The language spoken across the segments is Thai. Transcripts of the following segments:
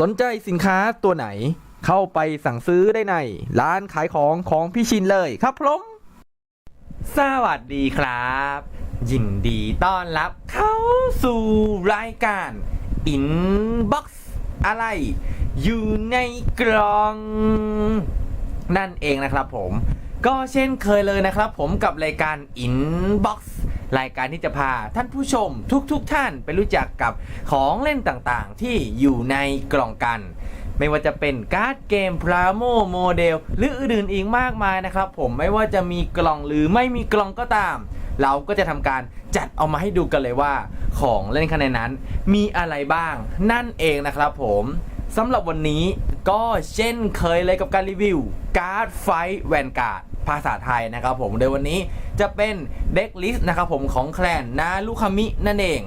สนใจสินค้าตัวไหน เข้าไปสั่งซื้อได้ใน ร้านขายของของพี่ชินเลยครับผมสวัสดีครับ ยินดีต้อนรับเข้าสู่รายการ Inbox อะไร อยู่ในกล่อง นั่นเองนะครับผม ก็เช่นเคยเลยนะครับผมกับรายการ Inbox รายการที่จะพาท่านผู้ชมทุกๆทท่านไปรู้จักกับของเล่นต่างๆ ที่อยู่ในกล่องกัน ไม่ว่าจะเป็นการ์ดเกมพราโมโมเดลหรืออื่นๆอีกมากมายนะครับผมไม่ว่าจะมีกล่องหรือไม่มีกล่องก็ตาม เราก็จะทำการจัดเอามาให้ดูกันเลยว่า ของเล่นข้างในนั้น มีอะไรบ้างนั่นเองนะครับผมสำหรับวันนี้ก็เช่นเคยเลยกับการรีวิวการ์ดไฟแวนการ์ดภาษาไทยนะครับผมโดยวันนี้ จะเป็นเด็กลิสต์นะครับผมของแคลนนาลูคามินั่นเอง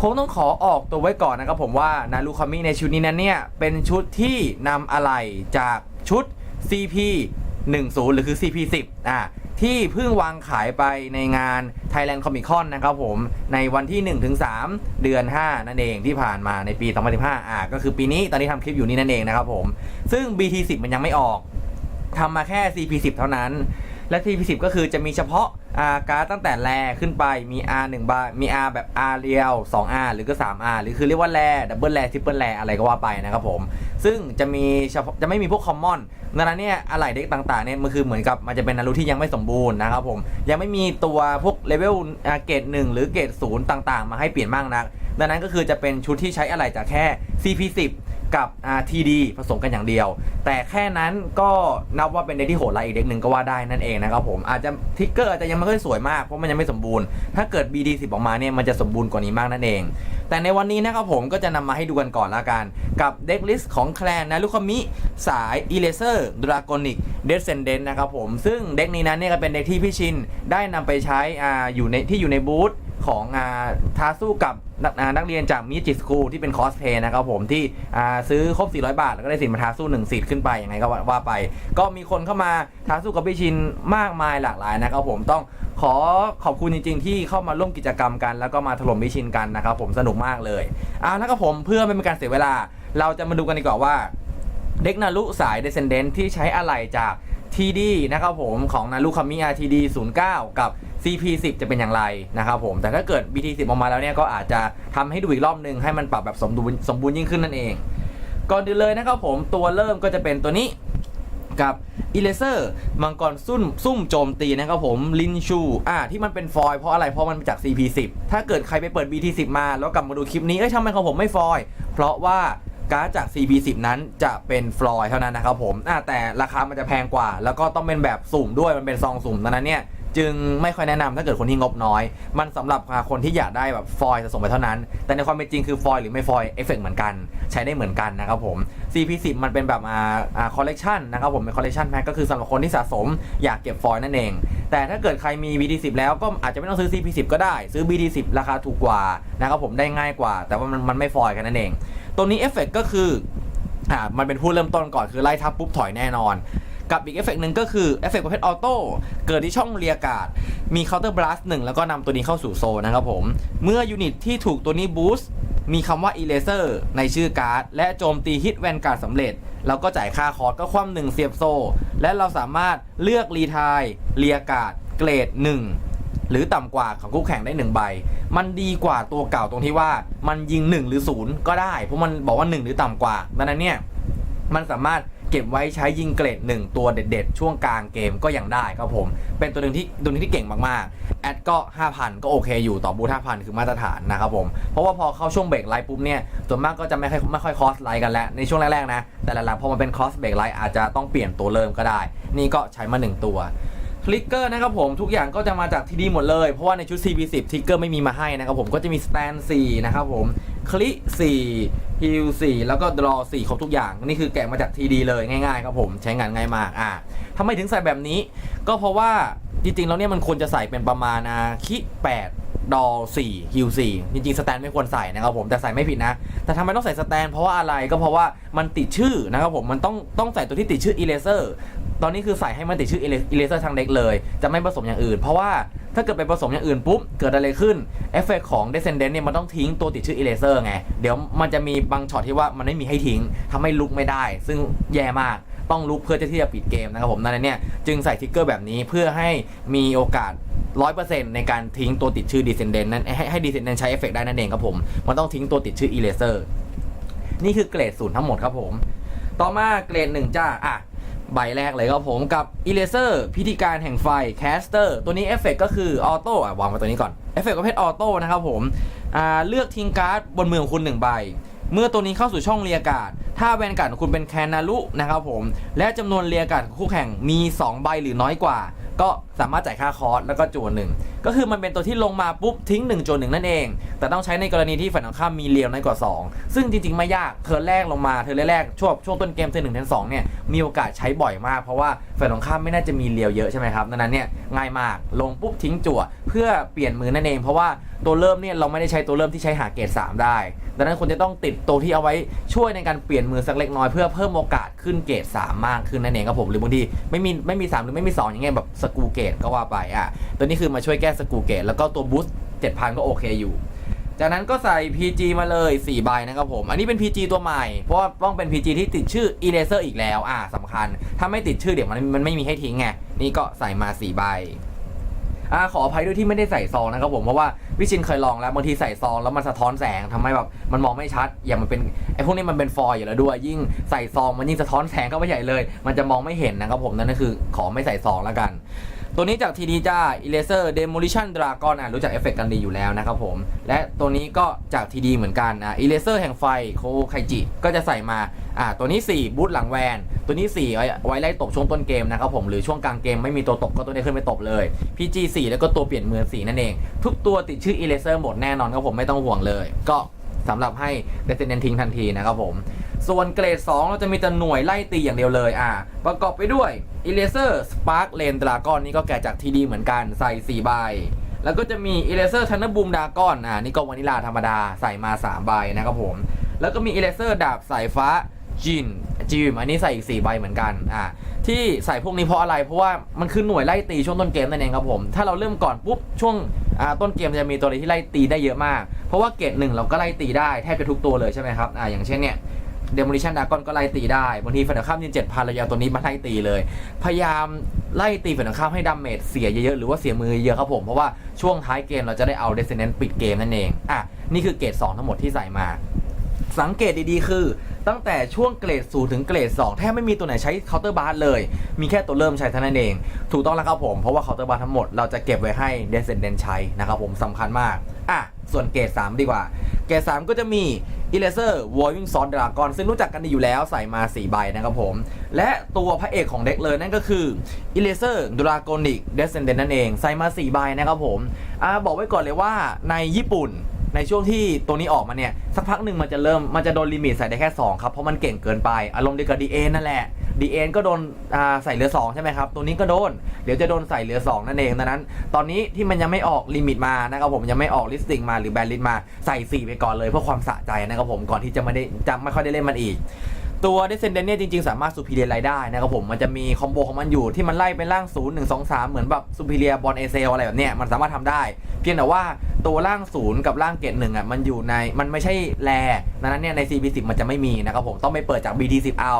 คงต้องขอออกตัวไว้ก่อนนะครับผมว่านารูคามิในชุดนี้นั้นเนี่ย เป็นชุดที่นำอะไรจากชุด CP 10หรือคือ CP 10อะที่เพิ่งวางขายไปในงาน Thailand Comic Con นะครับผมในวันที่ 1-3 เดือน 5 นั่นเองที่ผ่านมาในปี 2015อะก็คือปีนี้ตอนนี้ทำคลิปอยู่นี่นั่นเองนะครับผม ซึ่ง BT10 มันยังไม่ออกทำมาแค่ CP10 เท่านั้น และ CP10 ก็คือจะมีเฉพาะอาการ์ดตั้งแต่แรขึ้นไปมี R 1บามี R แบบ R เรียว 2R หรือก็ 3R หรือคือเรียกว่าแรดับเบิลแรทริปเปิลแรอะไรก็ว่าไปนะครับผม ซึ่งจะมีเฉพาะจะไม่มีพวกคอมมอนดังนั้นเนี่ยอะไหล่เด็กต่างๆเนี่ยมันคือเหมือนกับมันจะเป็นนารูที่ยังไม่สมบูรณ์นะครับผม ยังไม่มีตัวพวกเลเวลเกรด1หรือเกรด0ต่างๆ มาให้เปลี่ยนมากนัก ดังนั้นก็คือจะเป็นชุดที่ใช้อะไหล่จากแค่ CP10 กับ RTD ผสมกันอย่างเดียว แต่แค่นั้นก็นับว่าเป็นเด็กที่โหดร้ายอีกเด็กหนึ่งก็ว่าได้นั่นเองนะครับผมอาจจะทิกเกอร์อาจจะยังไม่ค่อยสวยมากเพราะมันยังไม่สมบูรณ์ถ้าเกิด BD10 ออกมาเนี่ยมันจะสมบูรณ์กว่านี้มากนั่นเอง แต่ในวันนี้นะครับผมก็จะนำมาให้ดูกันก่อนละกัน กับเด็กลิสต์ของแคลนนะลูกคมิสาย e l a s e r Dragonic Descendant นนะครับผมซึ่งเด็กนี้นั้นเนี่ยก็เป็นเด็กที่พี่ชินได้นำไปใช้อ่าอยู่ในที่อยู่ในบูธ ของอท้าสู้กับนักอ่านักเรียนจากมิจิสคูลที่เป็นคอสเพย์นะครับผมที่ซื้อครบ 400 บาท แล้วก็ได้สิทธิ์มาท้าสู้1สิทธิ์ขึ้นไปยังไงก็ว่าไป ก็มีคนเข้ามาท้าสู้กับพี่ชินมากมายหลากหลายนะครับผมต้องขอขอบคุณจริง ๆ ที่เข้ามาร่วมกิจกรรมกัน แล้วก็มาถล่มพี่ชินกันนะครับผมสนุกมากเลยอ่าแล้วก็ผมเพื่อไม่เป็นการเสียเวลา เราจะมาดูกันดีกว่าว่าเด็กนารุสาย Descendant ที่ใช้อะไหล่จาก TD นะครับผมของนารุคามิ RTD 09 กับ CP10 จะเป็นอย่างไรนะครับผมแต่ถ้าเกิด BT10 ออกมาแล้วเนี่ยก็อาจจะทำให้ดูอีกรอบนึงให้มันปรับแบบสมดุลสมบูรณ์ยิ่งขึ้นนั่นเอง ก่อนอื่นเลยนะครับผมตัวเริ่มก็จะเป็นตัวนี้กับ e l a s e r มังกรซุ่มซุ่มโจมตีนะครับผมลินชูอ่าที่มันเป็นฟอยล์เพราะอะไรเพราะมันมาจาก CP10 ถ้าเกิดใครไปเปิด BT10 มาแล้วกลับมาดูคลิปนี้เอ้ยทำไมของผมไม่ฟอยล์เพราะว่า การ์ดจาก CP10 นั้นจะเป็นฟลอยด์เท่านั้นนะครับผมแต่ราคามันจะแพงกว่า แล้วก็ต้องเป็นแบบสุ่มด้วยมันเป็นซองสุ่มดังนั้นเนี่ยจึงไม่ค่อยแนะนำถ้าเกิดคนที่งบน้อย มันสำหรับคนที่อยากได้แบบฟอยล์จะส่งไปเท่านั้น แต่ในความเป็นจริงคือฟอยล์หรือไม่ฟอยล์เอฟเฟกเหมือนกัน ใช้ได้เหมือนกันนะครับผม CP10 มันเป็นแบบอ่าอ่าคอลเลกชันนะครับผมเป็นคอลเลกชันแพ็คก็คือสำหรับคนที่สะสมอยากเก็บฟอยล์นั่นเอง แต่ถ้าเกิดใครมี BD10 แล้วก็อาจจะไม่ต้องซื้อ CP10 ก็ได้ ซื้อ BD10 ราคาถูกกว่านะครับผมได้ง่ายกว่า แต่ว่ามันมันไม่ฟอยกันนั่นเอง ตัวนี้เอฟเฟกก็คืออ่ามันเป็นผู้เริ่มต้นก่อนคือไล่ทับปุ๊บถอยแน่นอน กับอีกเอฟเฟกหนึ่งก็คือเอฟเฟกประเภทออโต้เกิดที่ช่องเรียกาดมีเคาน์เตอร์บลัสหนึ่งแล้วก็นำตัวนี้เข้าสู่โซนนะครับผม เมื่อยูนิตที่ถูกตัวนี้บูสต์มีคำว่า Eraser ในชื่อการ์ด และโจมตีฮิตแวนการ์ดสำเร็จ เราก็จ่ายค่าคอร์สก็คว่ำหนึ่งเสียบโซ และเราสามารถเลือกรีทายเรียกาดเกรด 1 หรือต่ำกว่าของคู่แข่งได้1ใบ มันดีกว่าตัวเก่าตรงที่ว่ามันยิง 1 หรือ 0 ก็ได้ เพราะมันบอกว่า 1 หรือต่ำกว่าดังนั้นเนี่ยมันสามารถเก็บไว้ใช้ยิงเกรด1 ตัวเด็ดๆ ช่วงกลางเกมก็ยังได้ครับผม เป็นตัวหนึ่งที่ตัวนึงที่เก่งมากๆ แอดก็ 5,000 ก็โอเคอยู่ต่อบูท5,000 คือมาตรฐานนะครับผม เพราะว่าพอเข้าช่วงเบรกไลท์ปุ๊บเนี่ยส่วนมากก็จะไม่ค่อยไม่ค่อยคอสไลท์กันแล้ว ในช่วงแรกๆนะ แต่หลังๆพอมันเป็นคอสเบรกไลท์อาจจะต้องเปลี่ยนตัวเริ่มก็ได้ นี่ก็ใช้มา 1 ตัว คลิกเกอร์นะครับผมทุกอย่างก็จะมาจากที่ดีหมดเลย เพราะว่าในชุด CP10 ทิกเกอร์ไม่มีมาให้นะครับผมก็จะมีสแตน4นะครับผมคลิ4ฮิล4แล้วก็ดรอ4ครบทุกอย่าง นี่คือแกะมาจากทีดีเลยง่ายๆครับผมใช้งานง่ายมากอะทำไมถึงใส่แบบนี้ ก็เพราะว่าจริงๆแล้วเนี่ยมันควรจะใส่เป็นประมาณอะคิ8ดอ4ฮิล4จริงๆ สแตนไม่ควรใส่นะครับผมแต่ใส่ไม่ผิดนะ แต่ทำไมต้องใส่สแตนเพราะว่าอะไรก็เพราะว่ามันติดชื่อนะครับผมมันต้องต้องใส่ตัวที่ติดชื่อ eraser ตอนนี้คือใส่ให้มันติดชื่อ eraser ทางเด็กเลย จะไม่ผสมอย่างอื่น เพราะว่าถ้าเกิดไปผสมอย่างอื่นปุ๊บ เกิดอะไรขึ้นเอฟเฟกของ descendant เนี่ยมันต้องทิ้งตัวติดชื่อ eraser ไง เดี๋ยวมันจะมีบางช็อตที่ว่ามันไม่มีให้ทิ้งทำให้ลุกไม่ได้ ซึ่งแย่มากต้องลุกเพื่อที่จะปิดเกมนะครับผมนั่นเนี่ยจึงใส่ทิกเกอร์แบบนี้เพื่อให้มีโอกาส100%ในการทิ้งตัวติดชื่อ descendant นั้นให้ให้ descendant ใช้เอฟเฟกได้นั่นเองครับผมมันต้องทิ้งตัวติดชื่อ eraser นี่คือเกรดศูนย์ทั้งหมดครับผม ต่อมาเกรดหนึ่งจ้าอะ ใบแรกเลยครับผมกับ Eraser พิธีการแห่งไฟ Caster ตัวนี้เอฟเฟกก็คือออโต้อะวางไว้ตัวนี้ก่อนเอฟเฟกประเภทออโต้นะครับผมเลือกทิ้งการ์ดบนมือของคุณหนึ่งใบ เมื่อตัวนี้เข้าสู่ช่องเรียกาศ ถ้าแวนการ์ดของคุณเป็นแคนนารุนะครับผม และจำนวนเรียกาศของคู่แข่งมี 2 ใบหรือน้อยกว่า ก็สามารถจ่ายค่าคอร์สแล้วก็จวนหนึ่งก็คือมันเป็นตัวที่ลงมาปุ๊บทิ้ง1จวนหนึ่งนั่นเอง แต่ต้องใช้ในกรณีที่ฝ่ายตรงข้ามมีเรียวน้อยกว่า 2 ซึ่งจริง ๆ ไม่ยากเธอแรกลงมาเธอแรกๆช่วงช่วงต้นเกมเธอหนึ่งเทนสองเนี่ยมีโอกาสใช้บ่อยมากเพราะว่าฝ่ายตรงข้ามไม่น่าจะมีเรียวเยอะใช่ไหมครับดังนั้นเนี่ยง่ายมากลงปุ๊บทิ้งจั่ว เพื่อเปลี่ยนมือนั่นเองเพราะว่าตัวเริ่มเนี่ยเราไม่ได้ใช้ตัวเริ่มที่ใช้หาเกรด3 ได้ ดังนั้นคุณจะต้องติดตัวที่เอาไว้ช่วยในการเปลี่ยนมือสักเล็กน้อยเพื่อเพิ่มโอกาสขึ้นเกรด3มากขึ้นนั่นเองครับผมหรือบางทีไม่มีไม่มี3หรือไม่มี2อย่างเงี้ยแบบสกูเกตก็ว่าไปอะตัวนี้คือมาช่วยแก้สกูเกตแล้วก็ตัวบูสต์7,000 ก็โอเคอยู่ จากนั้นก็ใส่ PG มาเลย4ใบนะครับผม อันนี้เป็น PG ตัวใหม่ เพราะว่าต้องเป็น PG ที่ติดชื่อ Eraser อีกแล้ว อ่าสำคัญ ถ้าไม่ติดชื่อเดี๋ยวมันมันไม่มีให้ทิ้งไง นี่ก็ใส่มา4ใบ อ่าขออภัยด้วยที่ไม่ได้ใส่ซองนะครับผมเพราะว่าวิชินเคยลองแล้วบางทีใส่ซองแล้วมันสะท้อนแสงทำให้แบบมันมองไม่ชัด อย่างมันเป็นไอ้พวกนี้มันเป็นฟอยล์อยู่แล้วด้วย ยิ่งใส่ซองมันยิ่งสะท้อนแสงก็ไม่ใหญ่เลย มันจะมองไม่เห็นนะครับผมนั่นก็คือขอไม่ใส่ซองแล้วกัน ตัวนี้จากทีดีจ้า Eraser Demolition Dragon อะรู้จักเอฟเฟกต์กันดีอยู่แล้วนะครับผม และตัวนี้ก็จากทีดีเหมือนกันอะ Eraser แห่งไฟโคไคจิก็จะใส่มาอะตัวนี้ 4 บูทหลังแวน ตัวนี้ 4 ไว้ไว้ไล่ตบช่วงต้นเกมนะครับผมหรือช่วงกลางเกมไม่มีตัวตบก็ตัวนี้ขึ้นไปตบเลย PG 4แล้วก็ตัวเปลี่ยนมือ4นั่นเอง ทุกตัวติดชื่อ Eraser หมดแน่นอนครับผมไม่ต้องห่วงเลย ก็สำหรับให้ Descendant ทิ้งทันทีนะครับผม ส่วนเกรด 2 เราจะมีแต่หน่วยไล่ตีอย่างเดียวเลยอ่าประกอบไปด้วยอ Eraser Spark Lane Dragon นี่ก็แกะจากทีดีเหมือนกันใส่4ใบแล้วก็จะมี Eraser Thunder Boom Dragon อ่านี่ก็วานิลาธรรมดาใส่มา3ใบนะครับผมแล้วก็มี Eraser ดาบสายฟ้าจินจิมอันนี้ใส่อีก4ใบเหมือนกันอ่าที่ใส่พวกนี้เพราะอะไร เพราะว่ามันคือหน่วยไล่ตีช่วงต้นเกมนั่นเองครับผม ถ้าเราเริ่มก่อนปุ๊บช่วงอ่าต้นเกมจะมีตัวอะไรที่ไล่ตีได้เยอะมาก เพราะว่าเกรดหนึ่งเราก็ไล่ตีได้แทบจะทุกตัวเลยใช่ไหมครับอ่าอย่างเช่นเนี่ย เดโมลิชันดากอนก็ไล่ตีได้บางทีฝ่ายตรงข้ามยิงเจ็ดพันเราจะเอาตัวนี้มาไล่ตีเลย พยายามไล่ตีฝ่ายตรงข้ามให้ดาเมจเสียเยอะๆ หรือว่าเสียมือเยอะครับผม เพราะว่าช่วงท้ายเกมเราจะได้เอาเดซเนนปิดเกมนั่นเอง อะ นี่คือเกรด2ทั้งหมดที่ใส่มา สังเกตดีๆ คือตั้งแต่ช่วงเกรด0ถึงเกรด2แทบไม่มีตัวไหนใช้เคาน์เตอร์บาร์เลย มีแค่ตัวเริ่มใช้เท่านั้นเอง ถูกต้องแล้วครับผมเพราะว่าเคาน์เตอร์บาร์ทั้งหมดเราจะเก็บไว้ให้ Descendant ใช้นะครับผมสำคัญมากอะส่วนเกรด3ดีกว่า เกรด3ก็จะมี อิเลเซอร์วอลวิงซอนดรากอนซึ่งรู้จักกันดีอยู่แล้วใส่มา 4 ใบนะครับผม และตัวพระเอกของเด็กเลยนั่นก็คืออิเลเซอร์ดรากอนิกเดสเซนเดนนั่นเอง ใส่มา 4 ใบนะครับผมอบอกไว้ก่อนเลยว่าในญี่ปุ่น ในช่วงที่ตัวนี้ออกมาเนี่ยสักพักหนึ่งมันจะเริ่มมันจะโดนลิมิตใส่ได้แค่ 2 ครับ เพราะมันเก่งเกินไป อารมณ์เดียวกับดีเอ็นั่นแหละดีเอ็นก็โดนใส่เหลือ 2 ใช่ไหมครับ ตัวนี้ก็โดน เดี๋ยวจะโดนใส่เหลือ 2 นั่นเองดังนั้น ตอนนี้ที่มันยังไม่ออกลิมิตมานะครับผมยังไม่ออกลิสติ้งมาหรือแบนลิสต์มาใส่ 4 ไปก่อนเลยเพื่อความสะใจนะครับผมก่อนที่จะไม่ได้จะไม่ค่อยได้เล่นมันอีก ตัว Descendant เนี่ยจริงๆ สามารถ Superior ไล่ได้นะครับผมมันจะมีคอมโบของมันอยู่ที่มันไล่ไปล่าง 0 1 2 3 เหมือนแบบ Superior b o n a c e l อะไรแบบเนี้ยมันสามารถทำได้ เพียงแต่ว่าตัวล่าง 0 กับล่างเกตหนึ่งอะมันอยู่ในมันไม่ใช่แรดังนั้นเนี่ยใน CB10 มันจะไม่มีนะครับผมต้องไปเปิดจาก BT10 เอา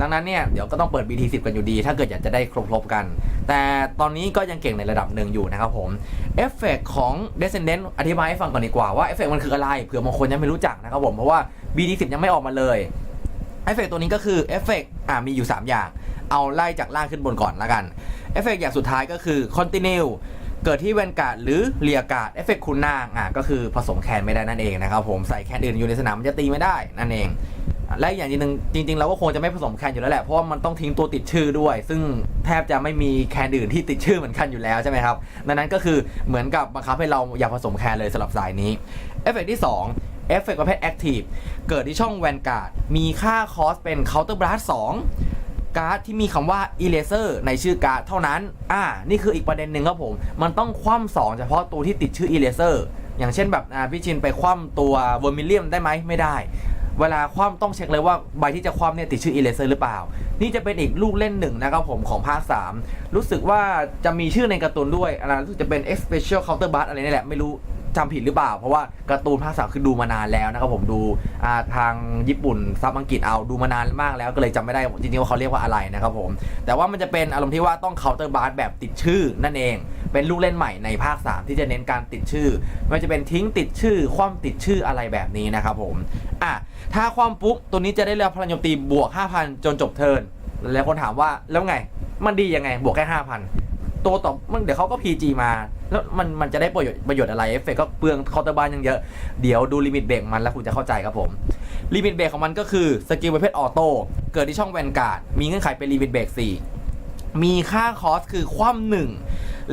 ดังนั้นเนี่ยเดี๋ยวก็ต้องเปิด BT10 กันอยู่ดี ถ้าเกิดอยากจะได้ครบๆกัน แต่ตอนนี้ก็ยังเก่งในระดับหนึ่งอยู่นะครับผมเอฟเฟกของ Descendant อธิบายให้ฟังก่อนดีกว่าว่าเอฟเฟกมันคืออะไรเผื่อบางคนยังไม่รู้จักนะครับผมเพราะว่า BT10 ยังไม่ออกมาเลย เอฟเฟกตัวนี้ก็คือเอฟเฟกอ่ามีอยู่ 3 อย่าง เอาไล่จากล่างขึ้นบนก่อนละกันเอฟเฟกอย่างสุดท้ายก็คือ continue เกิดที่แวนการ์ดหรือเรียการ์ดเอฟเฟกคุณนางอะก็คือผสมแคนไม่ได้นั่นเองนะครับผมใส่แคนอื่นอยู่ในสนามมันจะตีไม่ได้นั่นเองและอย่างจริงจริงๆเราก็คงจะไม่ผสมแคนอยู่แล้วแหละเพราะว่ามันต้องทิ้งตัวติดชื่อด้วย ซึ่งแทบจะไม่มีแคนอื่นที่ติดชื่อเหมือนกันอยู่แล้วใช่ไหมครับดังนั้นก็คือเหมือนกับบังคับให้เราอย่าผสมแคนเลยสำหรับสายนี้เอฟเฟกที่ 2 เอฟเฟกต์ประเภท Active เกิดที่ช่องแวนการ์ดมีค่าคอสเป็น Counter Blast 2การ์ดที่มีคำว่า Eraser ในชื่อการ์ดเท่านั้น อ่า นี่คืออีกประเด็นหนึ่งครับผม มันต้องคว่ำสองเฉพาะตัวที่ติดชื่อ Eraser อย่างเช่นแบบอ่าพี่ชินไปคว่ำตัว Vermilion ได้ไหมไม่ได้ เวลาคว่ำต้องเช็คเลยว่าใบที่จะคว่ำเนี่ยติดชื่อ Eraser หรือเปล่า นี่จะเป็นอีกลูกเล่นหนึ่งนะครับผมของภาค 3 รู้สึกว่าจะมีชื่อในการ์ตูนด้วยอันนั้นรู้สึกจะเป็น X Special Counter Blast อะไรนี่แหละไม่รู้ จำผิดหรือเปล่า เพราะว่าการ์ตูนภาคสามคือดูมานานแล้วนะครับผมดูอ่าทางญี่ปุ่นซับอังกฤษเอาดูมานานมากแล้วก็เลยจำไม่ได้จริงๆว่าเขาเรียกว่าอะไรนะครับผม แต่ว่ามันจะเป็นอารมณ์ที่ว่าต้อง Counter Blast แบบติดชื่อนั่นเอง เป็นลูกเล่นใหม่ในภาค 3 ที่จะเน้นการติดชื่อไม่ว่าจะเป็นทิ้งติดชื่อ คว่ำติดชื่ออะไรแบบนี้นะครับผมอะถ้าคว่ำปุ๊บตัวนี้จะได้รับพลังโจมตีบวก 5,000 จนจบเทิร์นแล้วคนถามว่าแล้วไงมันดียังไงบวกแค่5,000 ตัวต่อมันเดี๋ยวเขาก็ PG มา แล้วมันมันจะได้ประโยชน์ประโยชน์อะไรเอฟเฟกก็เปลืองคาน์เตอร์บานยังเยอะ เดี๋ยวดูลิมิตเบรกมันแล้วคุณจะเข้าใจครับผมลิมิตเบรกของมันก็คือสกิลประเภทออโต้เกิดที่ช่องแวนการ์ดมีเงื่อนไขเป็นลิมิตเบรก4มีค่าคอสคือคว่ำหนึ่ง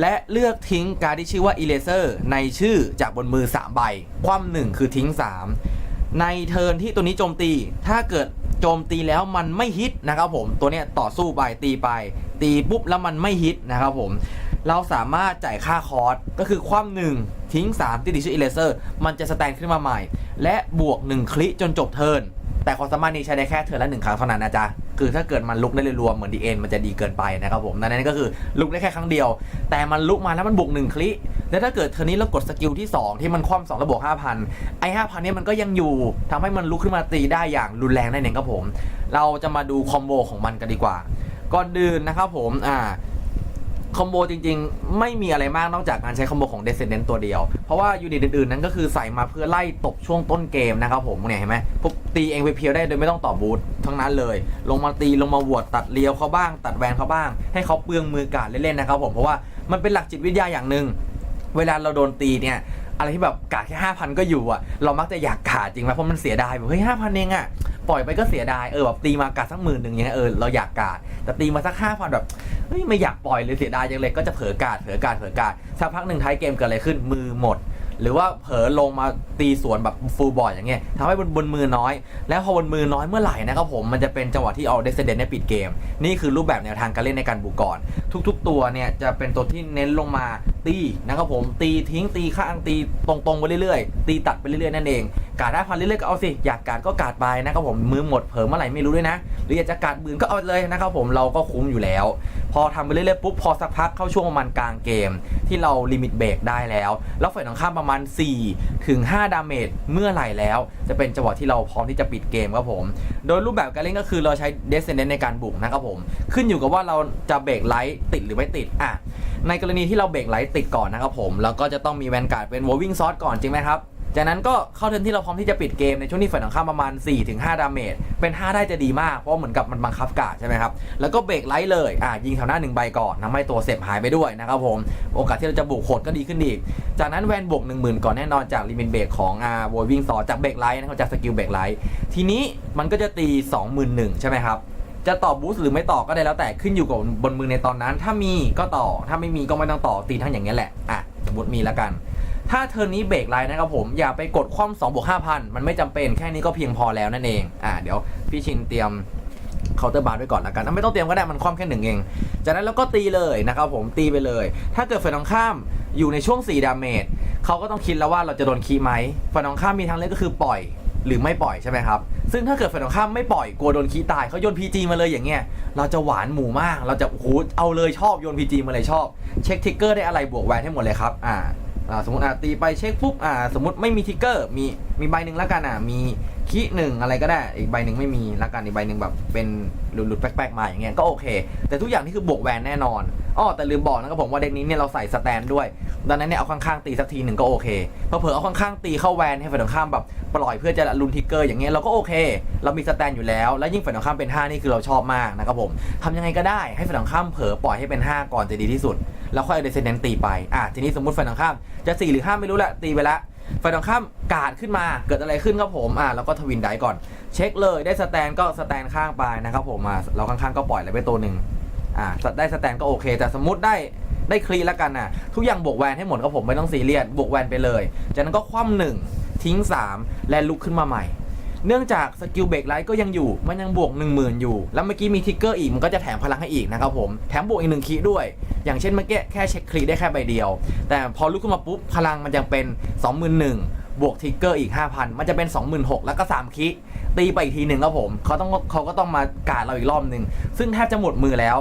และเลือกทิ้งการที่ชื่อว่า Eraser ในชื่อจากบนมือ 3 ใบ คว่ำหนึ่งคือทิ้ง 3 ในเทิร์นที่ตัวนี้โจมตี ถ้าเกิดโจมตีแล้วมันไม่ฮิตนะครับผม ตัวเนี้ยต่อสู้ไปตีไป ตีปุ๊บแล้วมันไม่ฮิตนะครับผม เราสามารถจ่ายค่าคอร์สก็คือคว่ำหนึ่งทิ้ง 3 ที่ดิชื่อ Eraser มันจะสแตนขึ้นมาใหม่ และบวก 1 คลิจนจบเทิร์นแต่ความสามารถนี้ใช้ได้แค่เทิร์นละหนึ่งครั้งเท่านั้นนะจ๊ะ คือถ้าเกิดมันลุกได้รวมเหมือนดีเอ็นมันจะดีเกินไปนะครับผมดังนั้นก็คือลุกได้แค่ครั้งเดียว แต่มันลุกมาแล้วมันบวกหนึ่งคลิแล้วถ้าเกิดเทอร์นนี้เรากดสกิลที่ 2 ที่มันคว่ำสองระบวก5,000ไอ้5,000เนี่ยมันก็ยังอยู่ทำให้มันลุกขึ้นมาตีได้อย่างรุนแรงได้เองครับผม เราจะมาดูคอมโบของมันกันดีกว่า ก่อนดื่นนะครับผมอ่าคอมโบจริงๆ ไม่มีอะไรมากนอกจากการใช้คอมโบของ Descendant ตัวเดียว เพราะว่ายูนิตอื่นๆ นั้นก็คือใส่มาเพื่อไล่ตบช่วงต้นเกมนะครับผมเนี่ยเห็นไหมปุ๊บตีเองไปเพียวได้โดยไม่ต้องต่อบูททั้งนั้นเลย ลงมาตีลงมาหวดตัดเลี้ยวเขาบ้าง ตัดแวนเขาบ้าง ให้เขาเปลืองมือการเล่นๆนะครับผมเพราะว่ามันเป็นหลักจิตวิทยาอย่างหนึ่งเวลาเราโดนตีเนี่ย อะไรที่แบบกาดแค่ห้าพันก็อยู่อะ เรามักจะอยากกาดจริงไหมเพราะมันเสียดายแบบเฮ้ยห้าพันเองอะปล่อยไปก็เสียดายเออแบบตีมากาดสักหมื่นหนึ่งอย่างเงี้ยเออเราอยากกาดแต่ตีมาสักห้าพันแบบเฮ้ยไม่อยากปล่อยเลยเสียดายจังเลยก็จะเผลอกาดเผลอกาดเผลอกาดสักพักหนึ่งท้ายเกมเกิดอะไรขึ้นมือหมด หรือว่าเผลอลงมาตีสวนแบบฟูลบอร์ดอย่างเงี้ยทำให้บนบนมือน้อย แล้วพอบนมือน้อยเมื่อไหร่นะครับผมมันจะเป็นจังหวะที่เอาเดสเดนได้ปิดเกม นี่คือรูปแบบแนวทางการเล่นในการบุกก่อน ทุก ๆ ตัวเนี่ยจะเป็นตัวที่เน้นลงมาตีนะครับผมตีทิ้งตีข้างตีตรงๆไปเรื่อยๆ ตีตัดไปเรื่อยๆนั่นเองการได้พันเรื่อยๆก็เอาสิอยากการก็การไปนะครับผมมือหมดเผลอเมื่อไหร่ไม่รู้ด้วยนะ หรืออยากจะการบืนก็เอาเลยนะครับผมเราก็คุ้มอยู่แล้ว พอทำไปเรื่อยๆปุ๊บพอสักพักเข้าช่วงประมาณกลางเกม ที่เราลิมิตเบรกได้แล้ว แล้วฝ่ายตรงข้ามประมาณ 4 ถึง 5 ดาเมจเมื่อไหร่แล้ว จะเป็นจังหวะที่เราพร้อมที่จะปิดเกมครับผม โดยรูปแบบการเล่นก็คือเราใช้ Descendant ในการบุกนะครับผม ขึ้นอยู่กับว่าเราจะเบรกไลท์ติดหรือไม่ติดอะในกรณีที่เราเบรกไลท์ติดก่อนนะครับผม แล้วก็จะต้องมีแวนการ์ดเป็น Woving Sword ก่อนจริงไหมครับ จากนั้นก็เข้าเทิร์นที่เราพร้อมที่จะปิดเกมในช่วงที่ฝ่ายตรงข้ามประมาณ 4-5 ดาเมจเป็น5ได้จะดีมากเพราะเหมือนกับมันบังคับกาดใช่ไหมครับแล้วก็เบรกไลท์เลยอ่ายิงแถวหน้าหนึ่งใบก่อนทำให้ตัวเสพหายไปด้วยนะครับผมโอกาสที่เราจะบุกโหดก็ดีขึ้นอีก จากนั้นแวนบวก1 0,000 ก่อนแน่นอนจากลิมิตเบรกของอ่าโววิ่งซอจากเบรกไลท์นะครับจากสกิลเบรกไลท์ทีนี้มันก็จะตี 21,000ใช่ไหมครับจะต่อบูสต์หรือไม่ต่อก็ได้แล้วแต่ขึ้นอยู่กับบนมือในตอนนั้น ถ้ามีก็ต่อถ้าไม่มีก็ไม่ต้องต่อตีทั้งอย่างนี้แหละอะสมมติมีแล้วกัน ถ้าเทอร์นนี้เบรกไลน์นะครับผมอย่าไปกดคว่ำ2บวก5,000มันไม่จำเป็นแค่นี้ก็เพียงพอแล้วนั่นเองอ่าเดี๋ยวพี่ชินเตรียมเคาน์เตอร์บาร์ไว้ก่อนละกันไม่ต้องเตรียมก็ได้มันคว่ำแค่หนึ่งเอง จากนั้นเราก็ตีเลยนะครับผมตีไปเลย ถ้าเกิดฝ่ายตรงข้ามอยู่ในช่วง 4 ดาเมจเขาก็ต้องคิดแล้วว่าเราจะโดนคีไหมฝ่ายตรงข้ามมีทางเลือกก็คือปล่อยหรือไม่ปล่อยใช่ไหมครับ ซึ่งถ้าเกิดฝ่ายตรงข้ามไม่ปล่อยกลัวโดนคีตายเขาโยน PG มาเลยอย่างเงี้ย เราจะหวานหมูมาก เราจะโอ้โหเอาเลยชอบโยน PG มาเลยชอบ เช็คทิกเกอร์ได้อะไรบวกแวนให้หมดเลยครับ อ่า อ่าสมมติอะตีไปเช็คปุ๊บอ่าสมมติไม่มีทิกเกอร์มีมีใบหนึ่งแล้วกันอะมีคีหนึ่งอะไรก็ได้อีกใบหนึ่งไม่มีแล้วกันอีกใบหนึ่งแบบเป็นหลุดหลุดแป๊กๆมาอย่างเงี้ยก็โอเค แต่ทุกอย่างนี่คือบวกแวนแน่นอน อ้อแต่ลืมบอกนะครับผมว่าเด็กนี้เนี่ยเราใส่สแตนด้วย ดังนั้นเนี่ยเอาข้างๆตีสักทีหนึ่งก็โอเคพอเผลอเอาข้างๆตีเข้าแวนให้ฝ่ายตรงข้ามแบบปล่อยเพื่อจะลุนทิกเกอร์อย่างเงี้ยเราก็โอเค เรามีสแตนอยู่แล้ว แล้วยิ่งฝ่ายตรงข้ามเป็น 5 นี่คือเราชอบมากนะครับผมทำยังไงก็ได้ให้ฝ่ายตรงข้ามเผลอปล่อยให้เป็น 5 ก่อนจะดีที่สุด แล้วค่อยเอาเดซเดนตีไปอะทีนี้สมมติฝ่ายตรงข้ามจะ4หรือ5ไม่รู้แหละตีไปละฝ่ายตรงข้ามกาดขึ้นมาเกิดอะไรขึ้นครับผมอะแล้วก็ทวินไดก่อน เช็คเลยได้สแตนก็สแตนข้างไปนะครับผมอะเราข้างๆก็ปล่อยอะไรไปตัวหนึ่ง อ่าได้สแตนก็โอเค แต่สมมติได้ได้คลีแล้วกันน่ะ ทุกอย่างบวกแวนให้หมดครับผมไม่ต้องซีเรียสบวกแวนไปเลย จากนั้นก็คว่ำหนึ่งทิ้ง 3 และลุกขึ้นมาใหม่ เนื่องจากสกิลเบรกไลท์ก็ยังอยู่ มันยังบวก 10,000 อยู่ แล้วเมื่อกี้มีทิกเกอร์อีก มันก็จะแถมพลังให้อีกนะครับผม แถมบวกอีกหนึ่งคีด้วย อย่างเช่นเมื่อกี้แค่เช็คคลีได้แค่ใบเดียว แต่พอลุกขึ้นมาปุ๊บ พลังมันยังเป็น 21,000บวกทิกเกอร์อีก 5,000 มันจะเป็น 26,000 แล้วก็ 3คี ตีไปอีกทีหนึ่งครับผมเขาต้องเขาก็ต้องมากาดเราอีกรอบหนึ่งซึ่งแทบจะหมดมือแล้ว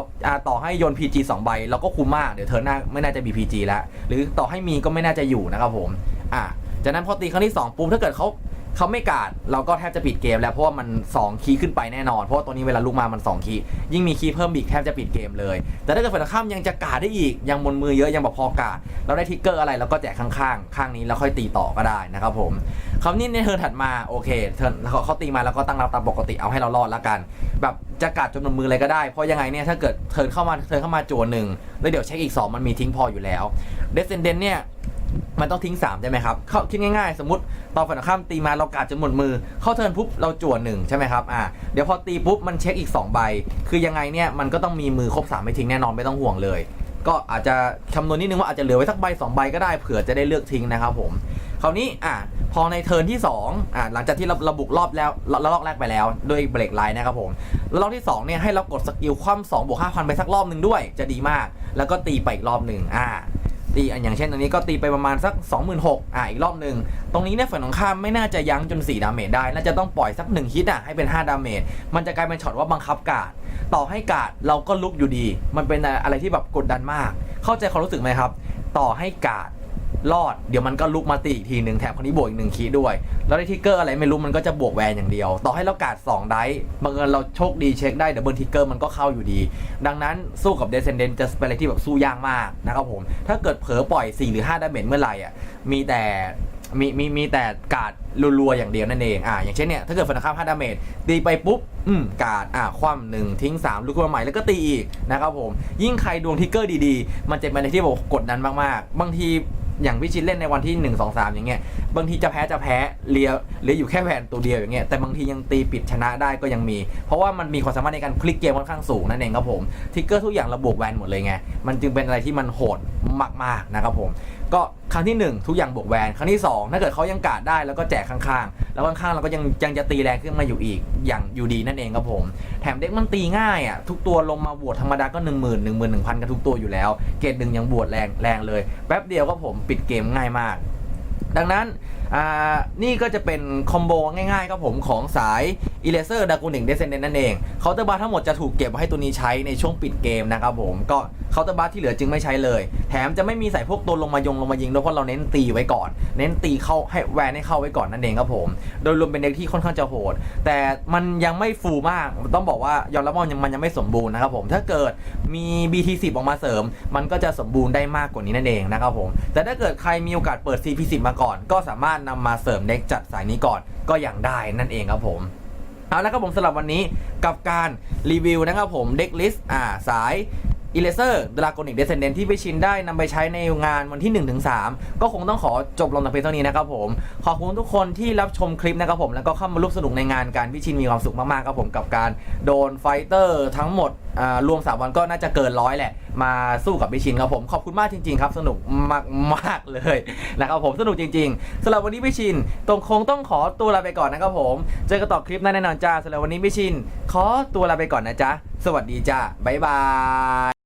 ต่อให้โยน PG 2 ใบเราก็คุ้มมากเดี๋ยวเธอหน้าไม่น่าจะมี PG แล้วหรือต่อให้มีก็ไม่น่าจะอยู่นะครับผมอะจากนั้นพอตีครั้งที่ 2 ปุ๊บถ้าเกิดเขา เขาไม่กาดเราก็แทบจะปิดเกมแล้วเพราะว่ามัน 2 คีย์ขึ้นไปแน่นอน เพราะว่าตัวนี้เวลาลุกมามัน 2 คีย์ยิ่งมีคีย์เพิ่มอีกแทบจะปิดเกมเลย แต่ถ้าเกิดฝ่ายตรงข้ามยังจะกาดได้อีกยังบนมือเยอะยังแบบพอกาดเราได้ทิกเกอร์อะไรเราก็แจกข้างๆ ข้างนี้แล้วค่อยตีต่อก็ได้นะครับผมคราวนี้ในเทิร์นถัดมาโอเคเทิร์นเขาเขาตีมาแล้วก็ตั้งรับตามปกติเอาให้เรารอดละกัน แบบจะกัดจนบนมืออะไรก็ได้เพราะยังไงเนี่ยถ้าเกิดเทิร์นเข้ามาเทิร์นเข้ามาจั่วหนึ่งแล้วเดี๋ยวเช็คอีก 2 มันมีทิ้งพออยู่แล้ว เดซเซนเดนเนี่ยมันต้องทิ้ง 3 ใช่ไหมครับ เข้าคิดง่ายๆ สมมติตอนฝั่งตรงข้ามตีมาเรากาดจนหมดมือ เข้าเทิร์นปุ๊บเราจั่วหนึ่งใช่ไหมครับอ่าเดี๋ยวพอตีปุ๊บมันเช็คอีก 2 ใบ คือยังไงเนี่ยมันก็ต้องมีมือครบ3ไม่ทิ้งแน่นอนไม่ต้องห่วงเลย ก็อาจจะคำนวณนิดนึงว่าอาจจะเหลือไว้สักใบ2ใบก็ได้เผื่อจะได้เลือกทิ้งนะครับผมคราวนี้อะพอในเทิร์นที่2อะหลังจากที่เราราบุกรอบแล้วราลอกแรกไปแล้วด้วยเบรกไลน์นะครับผมแล้วรอบที่2เนี่ยให้เรากดสกิลคว่ำ2บวก5,000ไปสักรอบหนึ่งด้วยจะดีมาก แล้วก็ตีไปอีกรอบหนึ่งอ่า ตีอะอย่างเช่นตรงนี้ก็ตีไปประมาณสัก 26,000อะอีกรอบหนึ่งตรงนี้เนี่ยฝ่ายตรงข้ามไม่น่าจะยั้งจน 4 ดาเมจได้ น่าจะต้องปล่อยสัก 1 ฮิตอะให้เป็น 5 ดาเมจมันจะกลายเป็นช็อตว่าบังคับกาดต่อให้กาดเราก็ลุกอยู่ดี มันเป็นอะไรที่แบบกดดันมาก เข้าใจความรู้สึกไหมครับ ต่อให้กาด รอดเดี๋ยวมันก็ลุกมาตีอีกทีหนึ่งแถมคนนี้บวกอีกหนึ่งคีด้วย แล้วได้ทิกเกอร์อะไรไม่รู้มันก็จะบวกแวนอย่างเดียว ต่อให้เรากาด2ได้บังเอิญเราโชคดีเช็คได้เดี๋ยวเบิร์ทิกเกอร์มันก็เข้าอยู่ดี ดังนั้นสู้กับเดซเซนเดนจะเป็นอะไรที่แบบสู้ยากมากนะครับผมถ้าเกิดเผลอปล่อย 4 หรือ5ดาเมจเมื่อไหร่อะมีแต่มีมีมีแต่กาดรัวๆอย่างเดียวนั่นเองอ่าอย่างเช่นเนี่ยถ้าเกิดฝันข้าม5ดาเมจตีไปปุ๊บอืมกาดอ่าคว่ำหนึ่งทิ้ง3ลุกขึ้นมาใหม่แล้วก็ตีอีกนะครับผมยิ่งใครดวงทิกเกอร์ดีๆ มันจะเป็นอะไรที่แบบกดดันมากๆ บางที อย่างพี่ชินเล่นในวันที่ 1 2 3 อย่างเงี้ยบางทีจะแพ้จะแพ้เลียเหลืออยู่แค่แวนตัวเดียวอย่างเงี้ยแต่บางทียังตีปิดชนะได้ก็ยังมี เพราะว่ามันมีความสามารถในการคลิกเกมค่อนข้างสูงนั่นเองครับผมทิกเกอร์ทุกอย่างระบบแวนหมดเลยไงมันจึงเป็นอะไรที่มันโหดมากๆนะครับผม ก็ครั้งที่ 1 ทุกอย่างบวกแวนครั้งที่ 2 ถ้าเกิดเขายังกาดได้แล้วก็แจกข้างๆ แล้วข้างๆเราก็ยังยังจะตีแรงขึ้นมาอยู่อีกอย่างอยู่ดีนั่นเองครับผม แถมเด็กมันตีง่ายอะทุกตัวลงมาบวชธรรมดาก็ 1 0 0 0 0 1 1 0 0 0 กันทุกตัวอยู่แล้ว เกรดหนึ่งยังบวชแรงแรงเลย แป๊บเดียวก็ผมปิดเกมง่ายมาก ดังนั้น อ่านี่ก็จะเป็นคอมโบง่ายๆครับผมของสาย e r a s e r d r a g o n i c Descendant นั่นเองเคาน์เตอร์บาร์ทั้งหมดจะถูกเก็บไว้ให้ตัวนี้ใช้ในช่วงปิดเกมนะครับผมก็เคาน์เตอร์บาร์ที่เหลือจึงไม่ใช้เลย แถมจะไม่มีใส่พวกตัวลงมายงลงมายิงด้วยเพราะเราเน้นตีไว้ก่อน เน้นตีเข้าให้แวนให้เข้าไว้ก่อนนั่นเองครับผม โดยรวมเป็นเด็กที่ค่อนข้างจะโหด แต่มันยังไม่ฟูมากต้องบอกว่ายอมรับว่ามันยังไม่สมบูรณ์นะครับผมถ้าเกิดมี BT10 ออกมาเสริม มันก็จะสมบูรณ์ได้มากกว่านี้นั่นเองนะครับผมแต่ถ้าเกิดใครมีโอกาสเปิด CP10 มาก่อน ก็สามารถนำมาเสริมเด็กจัดสายนี้ก่อนก็อย่างได้นั่นเองครับผมเอาละครับผมสำหรับวันนี้กับการรีวิวนะครับผมเด็กลิสต์อ่าสาย e r a s e r Dragonic Descendant ที่ไปชินได้นำไปใช้ในงานวันที่ 1-3 ก็คงต้องขอจบลงแต่เพียงเท่านี้นะครับผม ขอบคุณทุกคนที่รับชมคลิปนะครับผมแล้วก็เข้ามาร่วมสนุกในงานการพี่ชินมีความสุขมากๆครับผมกับการโดนไฟเตอร์ทั้งหมดรวม 3 วันก็น่าจะเกินร้อยแหละ มาสู้กับพี่ชินครับผมขอบคุณมากจริงๆครับ สนุกมากๆเลยนะครับผมสนุกจริงๆสำหรับวันนี้พี่ชินตรงคงต้องขอตัวลาไปก่อนนะครับผม เจอกันต่อคลิปหน้าแน่นอนจ้าสำหรับวันนี้พี่ชิน ขอตัวลาไปก่อนนะจ๊ะสวัสดีจ้าบ๊ายบาย